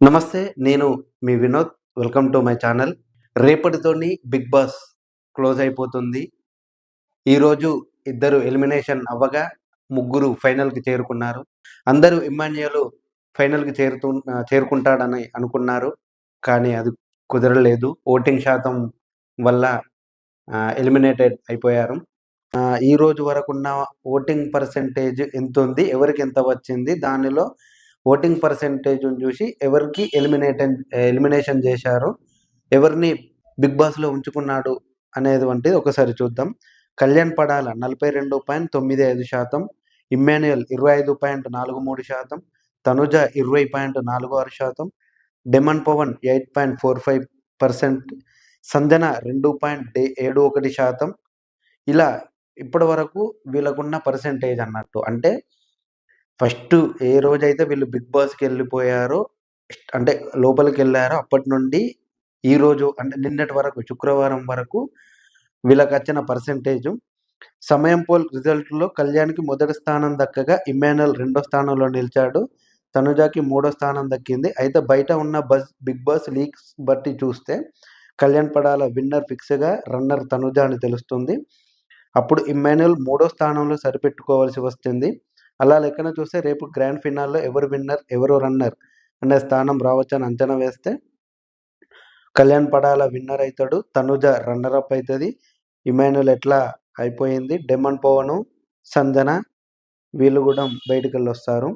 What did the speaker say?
నమస్తే నేను మీ Vinod. Welcome to my channel. రేపటితోని Bigg Boss close అయిపోతుంది. ఈరోజు ఇద్దరు ఎలిమినేషన్ అవ్వగా ముగ్గురు ఫైనల్కి చేరుకున్నారు. అందరూ ఇమ్మాన్యుయల్ ఫైనల్కి చేరుతూ చేరుకుంటాడని అనుకున్నారు. కానీ అది కుదరలేదు. ఓటింగ్ శాతం వల్ల ఎలిమినేటెడ్ అయిపోయారు. ఈ రోజు వరకు ఉన్న ఓటింగ్ పర్సెంటేజ్ ఎంత ఉంది ఎవరికి ఎంత వచ్చింది? దానిలో ఓటింగ్ పర్సెంటేజ్ చూసి ఎవరికి ఎలిమినేట్ ఎలిమినేషన్ చేశారు ఎవరిని బిగ్ బాస్లో ఉంచుకున్నాడు అనేది వంటిది ఒకసారి చూద్దాం. కళ్యాణ్ పడాల నలభై రెండు పాయింట్ తొమ్మిది ఐదు శాతం ఇమ్మాన్యుయల్ ఇరవై ఐదు పాయింట్ నాలుగు మూడు శాతం తనుజ ఇరవై పాయింట్ నాలుగు ఆరు శాతం demon Pavan eight point four five percent Sanjana రెండు పాయింట్ ఏడు ఒకటి శాతం. ఇలా ఇప్పటి వరకు వీళ్ళకున్న పర్సెంటేజ్ అన్నట్టు. అంటే ఫస్ట్ ఏ రోజైతే వీళ్ళు బిగ్ బాస్కి వెళ్ళిపోయారో అంటే లోపలికి వెళ్ళారో అప్పటి నుండి ఈ రోజు అంటే నిన్నటి వరకు శుక్రవారం వరకు వీళ్ళకి వచ్చిన పర్సెంటేజ్. సమయం పోల్ రిజల్ట్లో కళ్యాణ్కి మొదటి స్థానం దక్కగా ఇమానుయల్ రెండో స్థానంలో నిలిచాడు. తనుజాకి మూడో స్థానం దక్కింది. అయితే బయట ఉన్న బస్ బిగ్ బాస్ లీగ్స్ బట్టి చూస్తే కళ్యాణ్ పడాల విన్నర్ ఫిక్స్గా రన్నర్ తనుజ అని తెలుస్తుంది. అప్పుడు ఇమాన్యుయల్ మూడో స్థానంలో సరిపెట్టుకోవాల్సి వస్తుంది. అలా లెక్కన చూస్తే రేపు గ్రాండ్ ఫినాల్లో ఎవరు విన్నర్ ఎవరు రన్నర్ అనే స్థానం రావచ్చని అంచనా వేస్తే కళ్యాణ్ పడాల విన్నర్ అవుతాడు తనుజ రన్నర్ అప్ అవుతుంది. ఇమాన్యుల్ ఎట్లా అయిపోయింది? డెమన్ పవను సంజన వీళ్ళు కూడా బయటకు వెళ్ళి వస్తారు